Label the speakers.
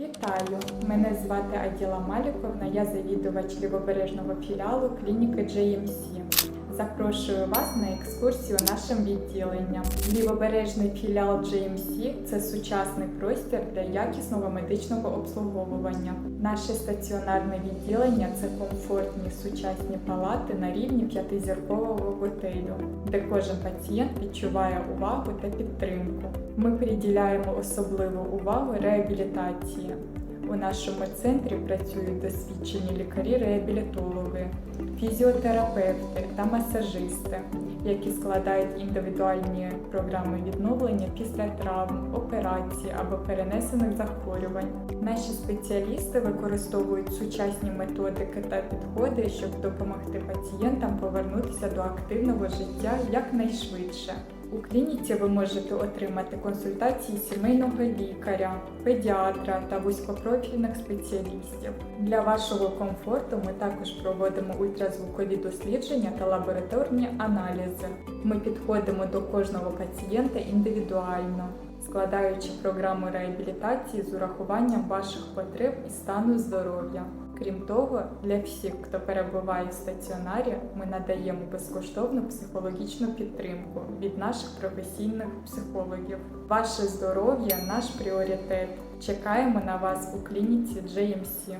Speaker 1: Вітаю! Мене звати Аділа Маліковна, я завідувач лівобережного філіалу клініки JMC. Запрошую вас на екскурсію нашим відділенням. Лівобережний філіал JMC – це сучасний простір для якісного медичного обслуговування. Наше стаціонарне відділення це комфортні сучасні палати на рівні п'ятизіркового готелю, де кожен пацієнт відчуває увагу та підтримку. Ми приділяємо особливу увагу реабілітації. У нашому центрі працюють досвідчені лікарі-реабілітологи, фізіотерапевти та масажисти, які складають індивідуальні програми відновлення після травм, операцій або перенесених захворювань. Наші спеціалісти використовують сучасні методики та підходи, щоб допомогти пацієнтам повернутися до активного життя якнайшвидше. У клініці ви можете отримати консультації сімейного лікаря, педіатра та вузькопрофільних спеціалістів. Для вашого комфорту ми також проводимо ультразвукові дослідження та лабораторні аналізи. Ми підходимо до кожного пацієнта індивідуально, складаючи програму реабілітації з урахуванням ваших потреб і стану здоров'я. Крім того, для всіх, хто перебуває в стаціонарі, ми надаємо безкоштовну психологічну підтримку від наших професійних психологів. Ваше здоров'я наш пріоритет. Чекаємо на вас у клініці JMC.